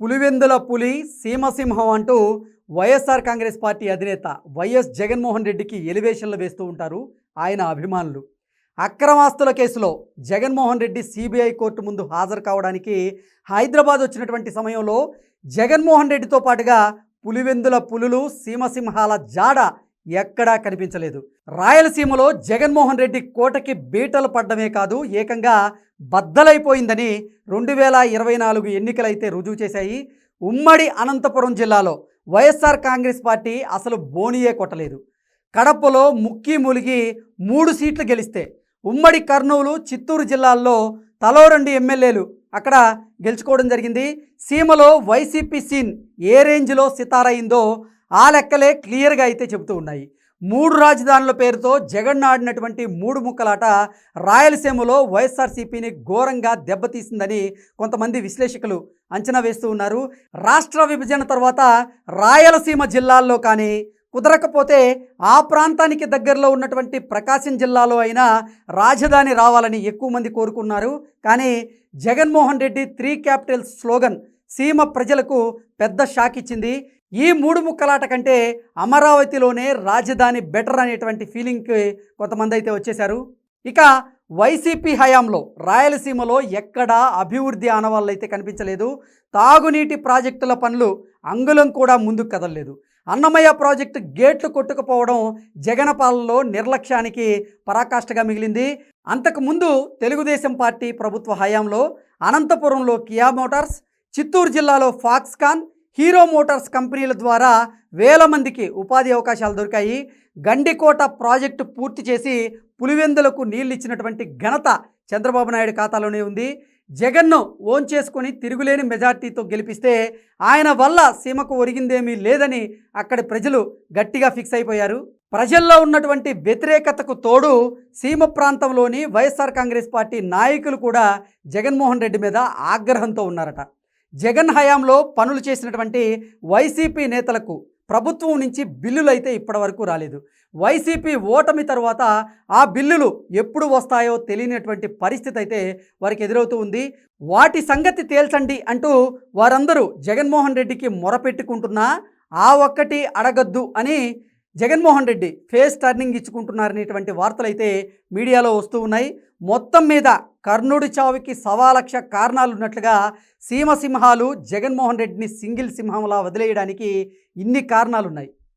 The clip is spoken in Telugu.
పులివెందుల పులి సీమసింహం అంటూ వైఎస్ఆర్ కాంగ్రెస్ పార్టీ అధినేత వైఎస్ జగన్మోహన్ రెడ్డికి ఎలివేషన్లు వేస్తూ ఉంటారు ఆయన అభిమానులు. అక్రమాస్తుల కేసులో జగన్మోహన్ రెడ్డి సిబిఐ కోర్టు ముందు హాజరు కావడానికి హైదరాబాద్ వచ్చినటువంటి సమయంలో జగన్మోహన్ రెడ్డితో పాటుగా పులివెందుల పులులు సీమసింహాల జాడ ఎక్కడా కనిపించలేదు. రాయలసీమలో జగన్మోహన్ రెడ్డి కోటకి బీటలు పడ్డమే కాదు ఏకంగా బద్దలైపోయిందని రెండు వేల ఇరవై నాలుగు ఎన్నికలైతే రుజువు చేశాయి. ఉమ్మడి అనంతపురం జిల్లాలో వైఎస్ఆర్ కాంగ్రెస్ పార్టీ అసలు బోనియే కొట్టలేదు. కడపలో ముక్కి ములిగి మూడు సీట్లు గెలిస్తే ఉమ్మడి కర్నూలు చిత్తూరు జిల్లాల్లో తలో రెండు ఎమ్మెల్యేలు అక్కడ గెలుచుకోవడం జరిగింది. సీమలో వైసీపీ సీన్ ఏ రేంజ్లో సితారయిందో ఆ లెక్కలే క్లియర్గా అయితే చెబుతూ ఉన్నాయి. మూడు రాజధానుల పేరుతో జగన్ ఆడినటువంటి మూడు ముక్కలాట రాయలసీమలో వైఎస్ఆర్సీపీని ఘోరంగా దెబ్బతీసిందని కొంతమంది విశ్లేషకులు అంచనా వేస్తూ ఉన్నారు. రాష్ట్ర విభజన తర్వాత రాయలసీమ జిల్లాల్లో కానీ కుదరకపోతే ఆ ప్రాంతానికి దగ్గరలో ఉన్నటువంటి ప్రకాశం జిల్లాలో అయినా రాజధాని రావాలని ఎక్కువ మంది కోరుకున్నారు. కానీ Jaganmohan Reddy three capitals slogan సీమ ప్రజలకు పెద్ద షాక్ ఇచ్చింది. ఈ మూడు ముక్కలాట కంటే అమరావతిలోనే రాజధాని బెటర్ అనేటువంటి ఫీలింగ్కి కొంతమంది అయితే వచ్చేశారు. ఇక వైసీపీ హయాంలో రాయలసీమలో ఎక్కడా అభివృద్ధి ఆనవాళ్ళు అయితే కనిపించలేదు. తాగునీటి ప్రాజెక్టుల పనులు అంగుళం కూడా ముందుకు కదలలేదు. అన్నమయ్య ప్రాజెక్టు గేట్లు కొట్టుకుపోవడం జగన్ పాలనలో నిర్లక్ష్యానికి పరాకాష్ఠగా మిగిలింది. అంతకుముందు తెలుగుదేశం పార్టీ ప్రభుత్వ హయాంలో అనంతపురంలో కియా మోటార్స్ చిత్తూరు జిల్లాలో ఫాక్స్కాన్ హీరో మోటార్స్ కంపెనీల ద్వారా వేల మందికి ఉపాధి అవకాశాలు దొరికాయి. గండికోట ప్రాజెక్టు పూర్తి చేసి పులివెందులకు నీళ్ళు ఇచ్చినటువంటి ఘనత చంద్రబాబు నాయుడు ఖాతాలోనే ఉంది. జగన్ను ఓన్ చేసుకొని తిరుగులేని మెజార్టీతో గెలిపిస్తే ఆయన వల్ల సీమకు ఒరిగిందేమీ లేదని అక్కడి ప్రజలు గట్టిగా ఫిక్స్ అయిపోయారు. ప్రజల్లో ఉన్నటువంటి వ్యతిరేకతకు తోడు సీమ ప్రాంతంలోని వైఎస్ఆర్ కాంగ్రెస్ పార్టీ నాయకులు కూడా జగన్మోహన్ రెడ్డి మీద ఆగ్రహంతో ఉన్నారట. జగన్ హయాంలో పనులు చేసినటువంటి వైసీపీ నేతలకు ప్రభుత్వం నుంచి బిల్లులు అయితే ఇప్పటివరకు రాలేదు. వైసీపీ ఓటమి తర్వాత ఆ బిల్లులు ఎప్పుడు వస్తాయో తెలియనటువంటి పరిస్థితి అయితే వారికి ఎదురవుతూ ఉంది. వాటి సంగతి తేల్చండి అంటూ వారందరూ జగన్మోహన్ రెడ్డికి మొరపెట్టుకుంటున్నా ఆ ఒక్కటి అడగద్దు అని జగన్మోహన్ రెడ్డి ఫేస్ టర్నింగ్ ఇచ్చుకుంటున్నారనేటువంటి వార్తలు అయితే మీడియాలో వస్తూ ఉన్నాయి. మొత్తం మీద కర్ణుడి చావుకి సవాలక్ష కారణాలున్నట్లుగా సీమసింహాలు సీమ సింహాలు జగన్మోహన్ రెడ్డిని సింగిల్ సింహంలా వదిలేయడానికి ఇన్ని కారణాలు ఉన్నాయి